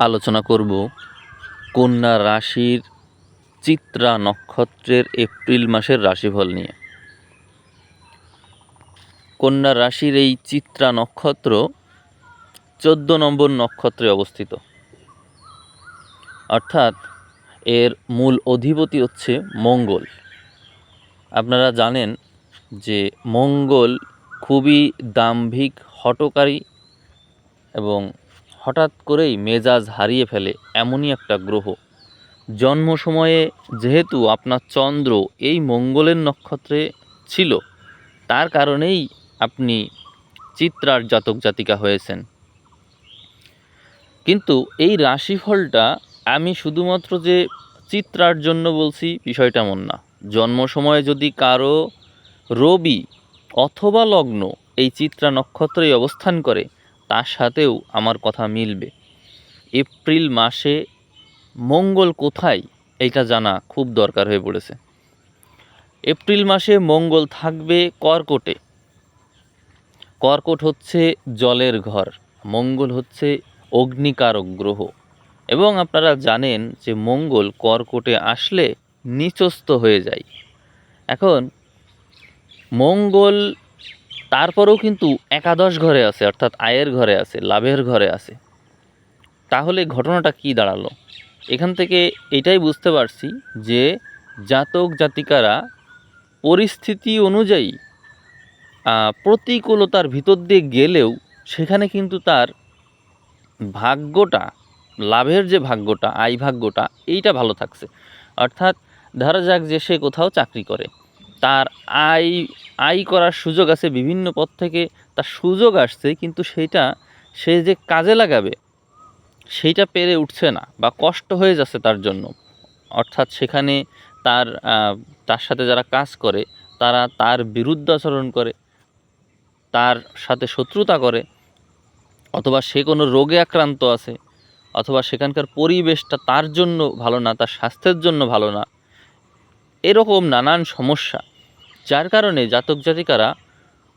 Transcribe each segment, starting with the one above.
আলোচনা করব কন্যা রাশির চিত্রা নক্ষত্রের এপ্রিল মাসের রাশিফল নিয়ে। কন্যা রাশির এই চিত্রা নক্ষত্র চোদ্দ নম্বর নক্ষত্রে অবস্থিত। অর্থাৎ এর মূল অধিপতি হচ্ছে মঙ্গল। আপনারা জানেন যে মঙ্গল খুবই দাম্ভিক হটকারী এবং হঠাৎ করেই মেজাজ হারিয়ে ফেলে এমনই একটা গ্রহ। জন্ম সময়ে যেহেতু আপনার চন্দ্র এই মঙ্গলের নক্ষত্রে ছিল, তার কারণেই আপনি চিত্রার জাতক জাতিকা হয়েছেন। কিন্তু এই রাশিফলটা আমি শুধুমাত্র যে চিত্রার জন্য বলছি বিষয়টা মন না। জন্ম সময়ে যদি কারও রবি অথবা লগ্ন এই চিত্রা নক্ষত্রেই অবস্থান করে তার সাথেও আমার কথা মিলবে। এপ্রিল মাসে মঙ্গল কোথায়? এইটা জানা খুব দরকার হয়ে পড়েছে। এপ্রিল মাসে মঙ্গল থাকবে কর্কটে। কর্কট হচ্ছে জলের ঘর, মঙ্গল হচ্ছে অগ্নিকারক গ্রহ। এবং আপনারা জানেন যে মঙ্গল কর্কটে আসলে নিচস্থ হয়ে যায়। এখন মঙ্গল তারপরেও কিন্তু একাদশ ঘরে আছে, অর্থাৎ আয়ের ঘরে আছে, লাভের ঘরে আছে। তাহলে ঘটনাটা কি দাঁড়াল? এখান থেকে এটাই বুঝতে পারছি যে জাতক জাতিকারা পরিস্থিতি অনুযায়ী প্রতিকূলতার ভিতর দিয়ে গেলেও সেখানে কিন্তু তার ভাগ্যটা, লাভের যে ভাগ্যটা, আয় ভাগ্যটা, এইটা ভালো থাকছে। অর্থাৎ ধরা যাক যে সে কোথাও চাকরি করে। তার আয় আয় করার সুযোগ আছে, বিভিন্ন পথ থেকে তার সুযোগ আসছে, কিন্তু সেইটা সে যে কাজে লাগাবে, সেইটা পেরে উঠছে না বা কষ্ট হয়ে যাচ্ছে তার জন্য। অর্থাৎ সেখানে তার তার সাথে যারা কাজ করে, তারা তার বিরুদ্ধ আচরণ করে, তার সাথে শত্রুতা করে, অথবা সে কোনো রোগে আক্রান্ত আছে, অথবা সেখানকার পরিবেশটা তার জন্য ভালো না, তার স্বাস্থ্যের জন্য ভালো না, এরকম নানান সমস্যা। যার কারণে জাতক জাতিকারা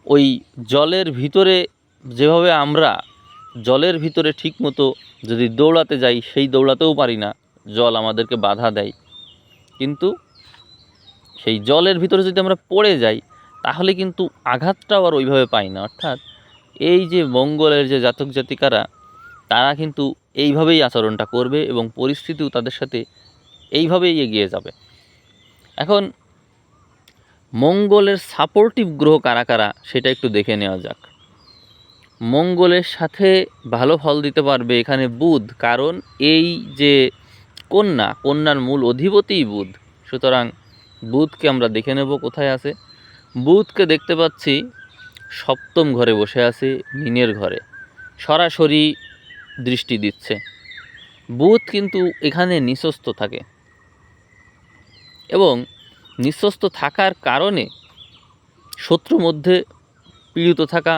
ওই জলের ভিতরে, যেভাবে আমরা জলের ভিতরে ঠিকমতো যদি দৌড়াতে যাই, সেই দৌড়াতেও পারি না, জল আমাদেরকে বাধা দেয়। কিন্তু সেই জলের ভিতরে যদি আমরা পড়ে যাই, তাহলে কিন্তু আঘাতটাও আর ওইভাবে পাই না। অর্থাৎ এই যে মঙ্গলের যে জাতক জাতিকারা, তারা কিন্তু এইভাবেই আচরণটা করবে এবং পরিস্থিতিও তাদের সাথে এইভাবেই এগিয়ে যাবে। এখন মঙ্গলের সাপোর্টিভ গ্রহ কারা কারা, সেটা একটু দেখে নেওয়া যাক। মঙ্গলের সাথে ভালো ফল দিতে পারবে এখানে বুধ, কারণ এই যে কন্যা, কন্যার মূল অধিপতিই বুধ। সুতরাং বুধকে আমরা দেখে নেব কোথায় আছে। বুধকে দেখতে পাচ্ছি সপ্তম ঘরে বসে আছে, মিনের ঘরে। সরাসরি দৃষ্টি দিচ্ছে। বুধ কিন্তু এখানে নিঃস্বস্ত থাকে। এবং নিঃস্বস্ত থাকার কারণে শত্রু মধ্যে পীড়িত থাকা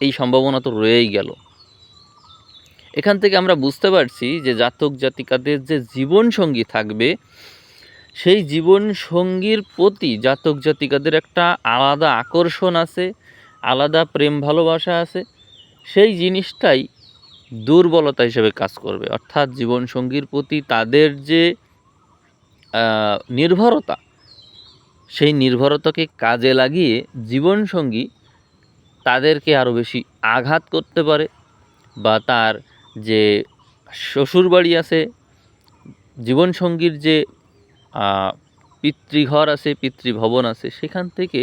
এই সম্ভাবনা তো রয়েই গেল। এখান থেকে আমরা বুঝতে পারছি যে জাতক জাতিকাদের যে জীবন সঙ্গী থাকবে, সেই জীবন সঙ্গীর প্রতি জাতক জাতিকাদের একটা আলাদা আকর্ষণ আছে, আলাদা প্রেম ভালোবাসা আছে, সেই জিনিসটাই দুর্বলতা হিসেবে কাজ করবে। অর্থাৎ জীবন সঙ্গীর প্রতি তাদের যে নির্ভরতা সেই নির্ভরতাকে কাজে লাগিয়ে জীবনসঙ্গী তাদেরকে আরও বেশি আঘাত করতে পারে বা তার যে শ্বশুরবাড়ি আছে, জীবনসঙ্গীর যে পিতৃঘর আছে, পিতৃভবন আছে, সেখান থেকে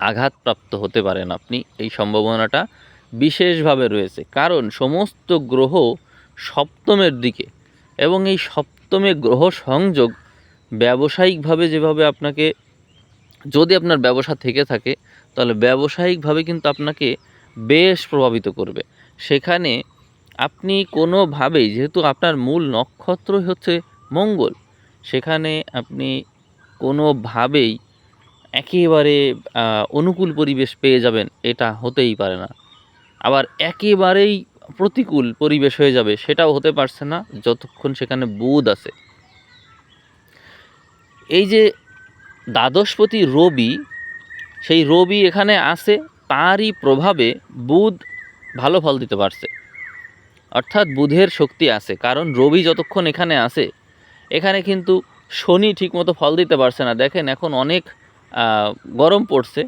আঘাতপ্রাপ্ত হতে পারেন আপনি। এই সম্ভাবনাটা বিশেষভাবে রয়েছে। কারণ সমস্ত গ্রহ সপ্তমের দিকে এবং এই সপ্তমে গ্রহ সংযোগ ব্যবসায়িকভাবে যেভাবে আপনাকে, যদি আপনার ব্যবসা থেকে থাকে, তাহলে ব্যবসায়িকভাবে কিন্তু আপনাকে বেশ প্রভাবিত করবে। সেখানে আপনি কোনোভাবেই, যেহেতু আপনার মূল নক্ষত্রই হচ্ছে মঙ্গল, সেখানে আপনি কোনোভাবেই একেবারে অনুকূল পরিবেশ পেয়ে যাবেন, এটা হতেই পারে না। আবার একেবারেই প্রতিকূল পরিবেশ হয়ে যাবে, সেটাও হতে পারছে না, যতক্ষণ সেখানে বুধ আছে। এই যে দ্বাদশপতি রবি, সেই রবি এখানে আসে তারই প্রভাবে বুধ ভালো ফল দিতে পারছে। অর্থাৎ বুধের শক্তি আছে, কারণ রবি যতক্ষণ এখানে আসে এখানে কিন্তু শনি ঠিকমতো ফল দিতে পারছে না। দেখেন এখন অনেক গরম পড়ছে,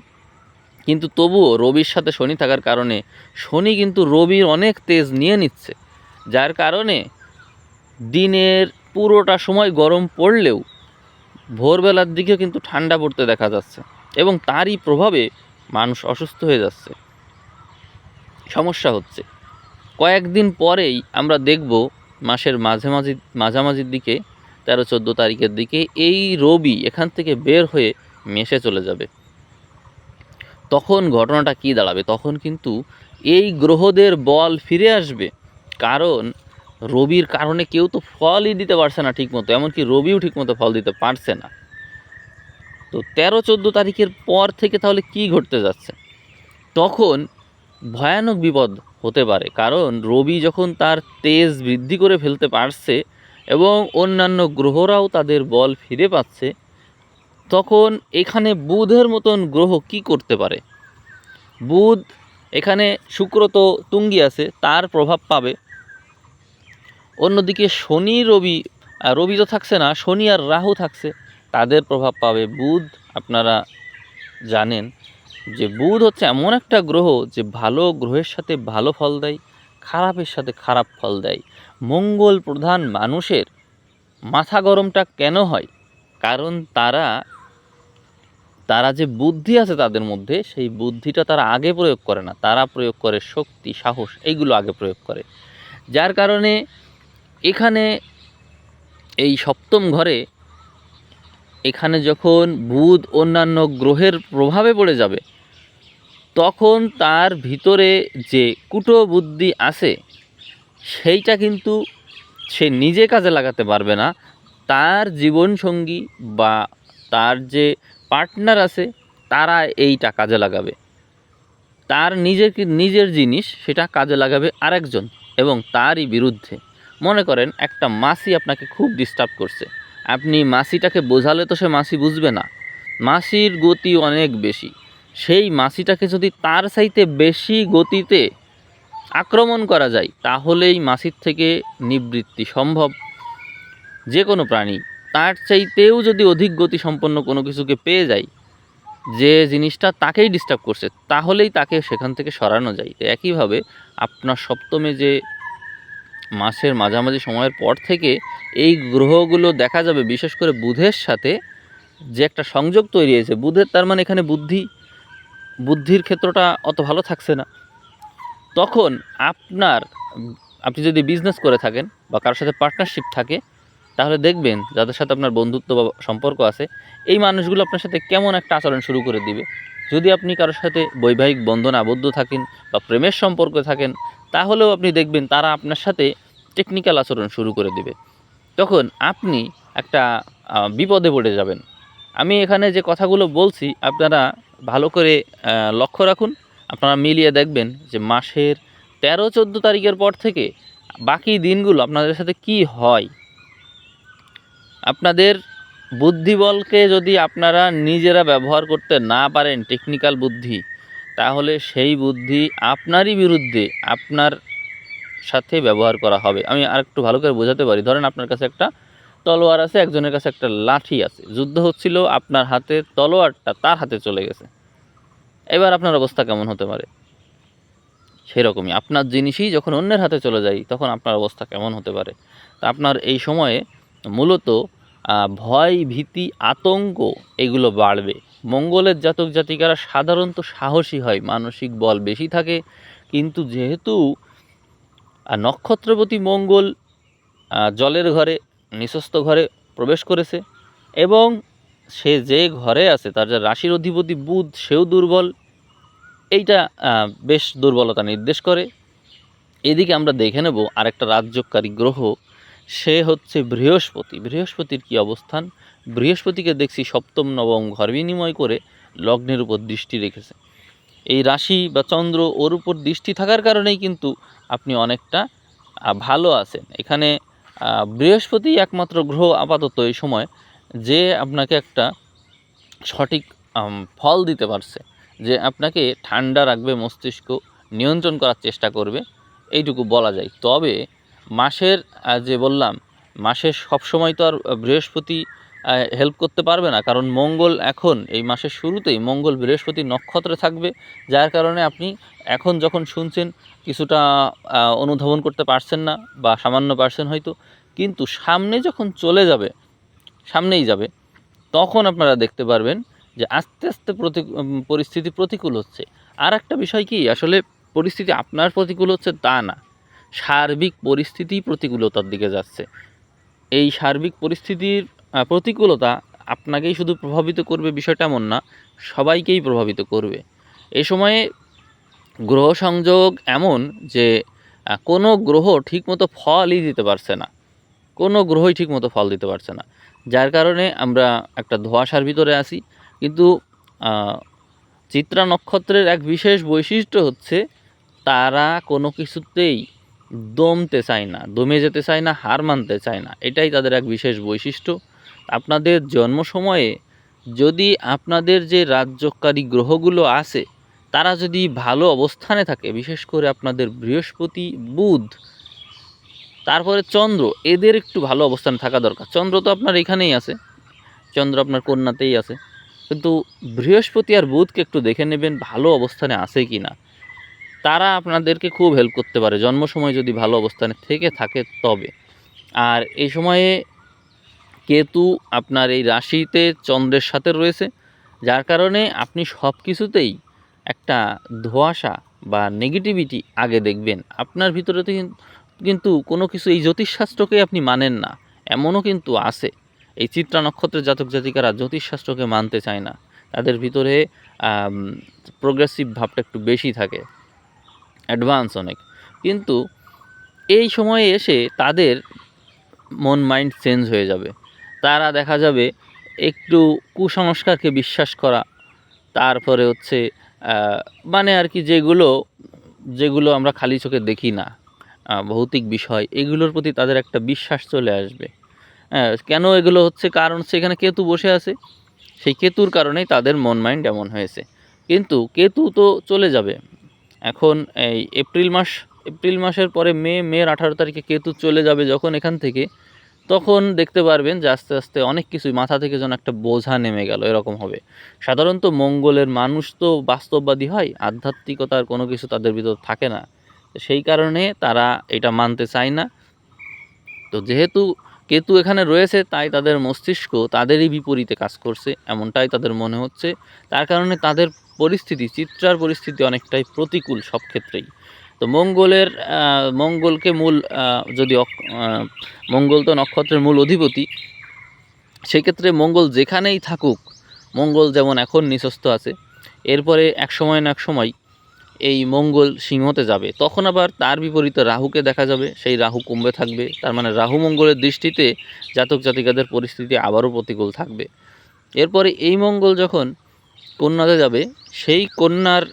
কিন্তু তবুও রবির সাথে শনি থাকার কারণে শনি কিন্তু রবির অনেক তেজ নিয়ে নিচ্ছে, যার কারণে দিনের পুরোটা সময় গরম পড়লেও ভোরবেলার দিকেও কিন্তু ঠান্ডা পড়তে দেখা যাচ্ছে এবং তারই প্রভাবে মানুষ অসুস্থ হয়ে যাচ্ছে। সমস্যা হচ্ছে, কয়েকদিন পরেই আমরা দেখব মাসের মাঝামাঝি, মাঝামাঝির দিকে, তেরো, চোদ্দ তারিখের দিকে এই রবি এখান থেকে বের হয়ে মেশে চলে যাবে। তখন ঘটনাটা কি দাঁড়াবে? তখন কিন্তু এই গ্রহদের বল ফিরে আসবে। কারণ রবির কারণে কেউ তো ফলই দিতে পারছে না ঠিকমতো, এমনকি রবিও ঠিকমতো ফল দিতে পারছে না। তো তেরো চোদ্দ তারিখের পর থেকে তাহলে কি ঘটতে যাচ্ছে? তখন ভয়ানক বিপদ হতে পারে, কারণ রবি যখন তার তেজ বৃদ্ধি করে ফেলতে পারছে এবং অন্যান্য গ্রহরাও তাদের বল ফিরে পাচ্ছে, তখন এখানে বুধের মতন গ্রহ কি করতে পারে? বুধ এখানে শুক্র তো তুঙ্গি আছে, তার প্রভাব পাবে। অন্যদিকে শনি, রবি রবি তো থাকছে না, শনি আর রাহু থাকছে, তাদের প্রভাব পাবে বুধ। আপনারা জানেন যে বুধ হচ্ছে এমন একটা গ্রহ যে ভালো গ্রহের সাথে ভালো ফল দেয়, খারাপের সাথে খারাপ ফল দেয়। মঙ্গল প্রধান মানুষের মাথা গরমটা কেন হয়? কারণ তারা তারা যে বুদ্ধি আছে তাদের মধ্যে, সেই বুদ্ধিটা তারা আগে প্রয়োগ করে না। তারা প্রয়োগ করে শক্তি, সাহস, এইগুলো আগে প্রয়োগ করে। যার কারণে এখানে এই সপ্তম ঘরে এখানে যখন বুধ অন্যান্য গ্রহের প্রভাবে পড়ে যাবে, তখন তার ভিতরে যে কুটো বুদ্ধি আছে, সেইটা কিন্তু সে নিজে কাজে লাগাতে পারবে না। তার জীবনসঙ্গী বা তার যে পার্টনার আছে, তারা এইটা কাজে লাগাবে। তার নিজের নিজের জিনিস সেটা কাজে লাগাবে আরেকজন এবং তারই বিরুদ্ধে। মনে করেন একটা মাসি আপনাকে খুব ডিস্টার্ব করছে। আপনি মাসিটাকে বোঝালে তো সে মাসি বুঝবে না। মাসির গতি অনেক বেশি। সেই মাসিটাকে যদি তার চাইতে বেশি গতিতে আক্রমণ করা যায়, তাহলেই মাসির থেকে নিবৃত্তি সম্ভব। যে কোনো প্রাণী, তার চাইতেও যদি অধিক গতি সম্পন্ন কোনো কিছুকে পেয়ে যায়, যে জিনিসটা তাকেই ডিস্টার্ব করছে, তাহলেই তাকে সেখান থেকে সরানো যায়। একইভাবে আপনার সপ্তমে যে মাসের মাঝামাঝি সময়ের পর থেকে এই গ্রহগুলো দেখা যাবে, বিশেষ করে বুধের সাথে যে একটা সংযোগ তৈরি হয়েছে। বুধের তার মানে এখানে বুদ্ধি, বুদ্ধির ক্ষেত্রটা অত ভালো থাকছে না। তখন আপনার, আপনি যদি বিজনেস করে থাকেন বা কারোর সাথে পার্টনারশিপ থাকে, তাহলে দেখবেন যাদের সাথে আপনার বন্ধুত্ব বা সম্পর্ক আছে, এই মানুষগুলো আপনার সাথে কেমন একটা আচরণ শুরু করে দিবে। যদি আপনি কারোর সাথে বৈবাহিক বন্ধন আবদ্ধ থাকেন বা প্রেমের সম্পর্কে থাকেন তাহলেও আপনি দেখবেন তারা আপনার সাথে টেকনিক্যাল আচরণ শুরু করে দিবে। তখন আপনি একটা বিপদে পড়ে যাবেন। আমি এখানে যে কথাগুলো বলছি, আপনারা ভালো করে লক্ষ্য রাখুন। আপনারা মিলিয়ে দেখবেন যে মাসের তেরো, চোদ্দ তারিখের পর থেকে বাকি দিনগুলো আপনাদের সাথে কি হয়। আপনাদের বুদ্ধিবলকে যদি আপনারা নিজেরা ব্যবহার করতে না পারেন টেকনিক্যাল বুদ্ধি তাহলে সেই বুদ্ধি আপনারই বিরুদ্ধে আপনার সাথে ব্যবহার করা হবে। আমি আর একটু ভালো করে বোঝাতে পারি। ধরেন আপনার কাছে একটা তলোয়ার আছে, একজনের কাছে একটা লাঠি আছে। যুদ্ধ হচ্ছিল, আপনার হাতে তলোয়ারটা তার হাতে চলে গেছে। এবার আপনার অবস্থা কেমন হতে পারে? সেরকমই। আপনার জিনিসই যখন অন্যের হাতে চলে যায়, তখন আপনার অবস্থা কেমন হতে পারে? তা আপনার এই সময়ে মূলত ভয়, ভীতি, আতঙ্ক এগুলো বাড়বে। মঙ্গলের জাতক জাতিকারা সাধারণত সাহসী হয়, মানসিক বল বেশি থাকে। কিন্তু যেহেতু নক্ষত্রপতি মঙ্গল জলের ঘরে নিঃস্বস্ত ঘরে প্রবেশ করেছে এবং সে যে ঘরে আছে, তার যে রাশির অধিপতি বুধ, সেও দুর্বল। এইটা বেশ দুর্বলতা নির্দেশ করে। এদিকে আমরা দেখে নেব আরেকটা রাজ্যকারী গ্রহ সে হচ্ছে বৃহস্পতি। বৃহস্পতির কি অবস্থান? বৃহস্পতিকে দেখছি সপ্তম, নবম ঘর বিনিময় করে লগ্নের উপর দৃষ্টি রেখেছে। এই রাশি বা চন্দ্র ওর উপর দৃষ্টি থাকার কারণেই কিন্তু আপনি অনেকটা ভালো আছেন। এখানে বৃহস্পতি একমাত্র গ্রহ আপাতত এই সময় যে আপনাকে একটা সঠিক ফল দিতে পারছে, যে আপনাকে ঠান্ডা রাখবে মস্তিষ্ক, নিয়ন্ত্রণ করার চেষ্টা করবে, এইটুকু বলা যায়। তবে মাসের যে বললাম মাসের সবসময় তো আর বৃহস্পতি হেল্প করতে পারবে না। কারণ মঙ্গল এখন, এই মাসের শুরুতেই মঙ্গল বৃহস্পতি নক্ষত্রে থাকবে। যার কারণে আপনি এখন যখন শুনছেন, কিছুটা অনুধাবন করতে পারছেন না বা সামান্য পারছেন হয়তো, কিন্তু সামনে যখন চলে যাবে, সামনেই যাবে, তখন আপনারা দেখতে পারবেন যে আস্তে আস্তে প্রতি পরিস্থিতি প্রতিকূল হচ্ছে। আর একটা বিষয় কি, আসলে পরিস্থিতি আপনার প্রতিকূল হচ্ছে তা না। সার্বিক পরিস্থিতি প্রতিকূলতার দিকে যাচ্ছে। এই সার্বিক পরিস্থিতির প্রতিকূলতা আপনাকেই শুধু প্রভাবিত করবে বিষয়টা এমন না, সবাইকেই প্রভাবিত করবে। এ সময়ে গ্রহ সংযোগ এমন যে কোনো গ্রহ ঠিকমতো ফলই দিতে পারছে না। কোনো গ্রহই ঠিকমতো ফল দিতে পারছে না। যার কারণে আমরা একটা ধোঁয়াশার ভিতরে আছি। কিন্তু চিত্রা নক্ষত্রের এক বিশেষ বৈশিষ্ট্য হচ্ছে, তারা কোনো কিছুতেই দমতে চায় না, দমে যেতে চায় না, হার মানতে চায় না, এটাই তাদের এক বিশেষ বৈশিষ্ট্য। আপনাদের জন্ম সময়ে যদি আপনাদের যে রাজ্যকারী গ্রহগুলো আছে, তারা যদি ভালো অবস্থানে থাকে, বিশেষ করে আপনাদের বৃহস্পতি, বুধ, তারপরে চন্দ্র, এদের একটু ভালো অবস্থানে থাকা দরকার। চন্দ্র তো আপনার এখানেই আছে, চন্দ্র আপনার কন্যাতেই আছে, কিন্তু বৃহস্পতি আর বুধকে একটু দেখে নেবেন ভালো অবস্থানে আছে কি না তারা আপনাদেরকে খুব হেল্প করতে পারে। জন্ম সময় যদি ভালো অবস্থানে থেকে থাকে তবে। আর এই সময়ে কেতু আপনার এই রাশিতে চন্দ্রের সাথে রয়েছে। যার কারণে আপনি সব কিছুতেই একটা ধোঁয়াশা বা নেগেটিভিটি আগে দেখবেন। আপনার ভিতরে তো কিন্তু কোনো কিছু এই জ্যোতিষশাস্ত্রকে আপনি মানেন না। এমনও কিন্তু আছে। এই চিত্রা নক্ষত্রের জাতক জাতিকারা জ্যোতিষশাস্ত্রকে মানতে চায় না। তাদের ভিতরে প্রোগ্রেসিভ ভাবটা একটু বেশি থাকে। অ্যাডভান্স অনেক। কিন্তু এই সময়ে এসে তাদের মন, মাইন্ড চেঞ্জ হয়ে যাবে। তারা দেখা যাবে একটু কুসংস্কারকে বিশ্বাস করা, তারপরে হচ্ছে মানে আর কি যেগুলো যেগুলো আমরা খালি চোখে দেখি না ভৌতিক বিষয়, এগুলোর প্রতি তাদের একটা বিশ্বাস চলে আসবে। কেন এগুলো হচ্ছে? কারণ সেখানে কেতু বসে আছে। সেই কেতুর কারণেই তাদের মন, মাইন্ড এমন হয়েছে। কিন্তু কেতু তো চলে যাবে। এখন এই এপ্রিল মাস, এপ্রিল মাসের পরে মে, মের আঠারো তারিখে কেতু চলে যাবে যখন এখান থেকে, তখন দেখতে পারবেন যে আস্তে আস্তে অনেক কিছুই মাথা থেকে যেন একটা বোঝা নেমে গেল, এরকম হবে। সাধারণত মঙ্গলের মানুষ তো বাস্তববাদী হয়, আধ্যাত্মিকতার কোনো কিছু তাদের ভিতর থাকে না। সেই কারণে তারা এটা মানতে চায় না। তো যেহেতু কেতু এখানে রয়েছে, তাই তাদের মস্তিষ্ক তাদেরই বিপরীতে কাজ করছে, এমনটাই তাদের মনে হচ্ছে। তার কারণে তাদের পরিস্থিতি, চিত্রার পরিস্থিতি অনেকটাই প্রতিকূল সব ক্ষেত্রেই। তো মঙ্গলের মঙ্গলকে মূল যদি মঙ্গল তো নক্ষত্রের মূল অধিপতি, সেক্ষেত্রে মঙ্গল যেখানেই থাকুক, মঙ্গল যেমন এখন নিঃস্বস্ত আছে, এরপরে এক সময় না এক সময় এই মঙ্গল সিংহতে যাবে। তখন আবার তার বিপরীতে রাহুকে দেখা যাবে, সেই রাহু কুম্ভে থাকবে, তার মানে রাহু মঙ্গলের দৃষ্টিতে জাতক জাতিকাদের পরিস্থিতি আবারও প্রতিকূল থাকবে। এরপরে এই মঙ্গল যখন কন্যাতে যাবে, সেই কন্যার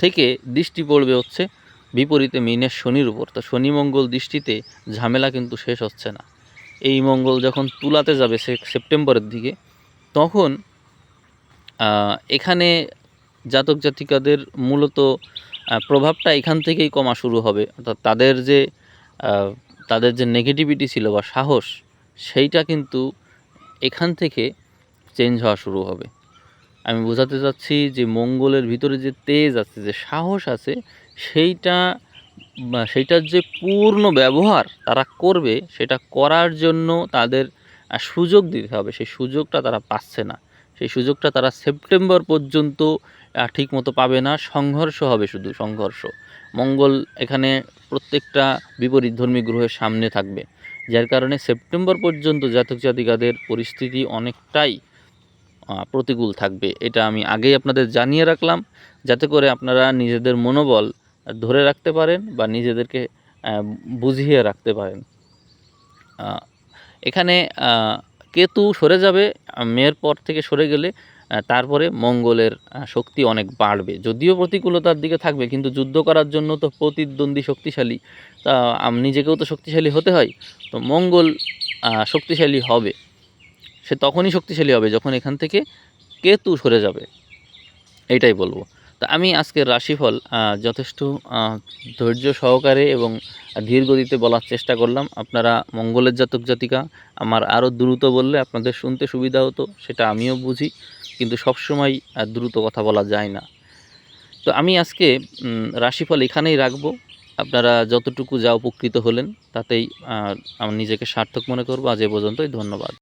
থেকে দৃষ্টি পড়বে হচ্ছে বিপরীতে মিনের শনির উপর। তো শনি মঙ্গল দৃষ্টিতে ঝামেলা কিন্তু শেষ হচ্ছে না। এই মঙ্গল যখন তুলাতে যাবে সে সেপ্টেম্বরের দিকে, তখন এখানে জাতক জাতিকাদের মূলত প্রভাবটা এখান থেকেই কমা শুরু হবে। অর্থাৎ তাদের যে তাদের যে নেগেটিভিটি ছিল বা সাহস, সেইটা কিন্তু এখান থেকে চেঞ্জ হওয়া শুরু হবে। আমি বোঝাতে চাচ্ছি যে মঙ্গলের ভিতরে যে তেজ আছে যে সাহস আছে সেইটা সেইটার যে পূর্ণ ব্যবহার তারা করবে সেটা করার জন্য তাদের সুযোগ দিতে হবে। সেই সুযোগটা তারা পাচ্ছে না। সেই সুযোগটা তারা সেপ্টেম্বর পর্যন্ত আহ, ঠিকমতো পাবে না। সংঘর্ষ হবে শুধু সংঘর্ষ। মঙ্গল এখানে প্রত্যেকটা বিপরীত ধর্মী গ্রহের সামনে থাকবে। যার কারণে সেপ্টেম্বর পর্যন্ত জাতক জাতিকাদের পরিস্থিতি অনেকটাই প্রতিকূল থাকবে, এটা আমি আগেই আপনাদের জানিয়ে রাখলাম। যাতে করে আপনারা নিজেদের মনোবল ধরে রাখতে পারেন বা নিজেদেরকে বুঝিয়ে রাখতে পারেন। এখানে কেতু সরে যাবে, মেয়ের পর থেকে সরে গেলে তারপরে মঙ্গলের শক্তি অনেক বাড়বে। যদিও প্রতিকূলতার দিকে থাকবে, কিন্তু যুদ্ধ করার জন্য তো প্রতিদ্বন্দ্বী শক্তিশালী, তা নিজেকেও তো শক্তিশালী হতে হয়। তো মঙ্গল শক্তিশালী হবে। সে তখনই শক্তিশালী হবে যখন এখান থেকে কেতু সরে যাবে। এটাই বলব। তা আমি আজকের রাশিফল যথেষ্ট ধৈর্য সহকারে এবং ধীর গতিতে বলার চেষ্টা করলাম। আপনারা মঙ্গলের জাতক জাতিকা, আমার আরও দ্রুত বললে আপনাদের শুনতে সুবিধা হতো, সেটা আমিও বুঝি, কিন্তু সবসময় দ্রুত কথা বলা যায় না। তো আমি আজকে রাশিফল এখানেই রাখব। আপনারা যতটুকু যা উপকৃত হলেন, তাতেই আমি নিজেকে সার্থক মনে করব। আজ এ পর্যন্তই, ধন্যবাদ।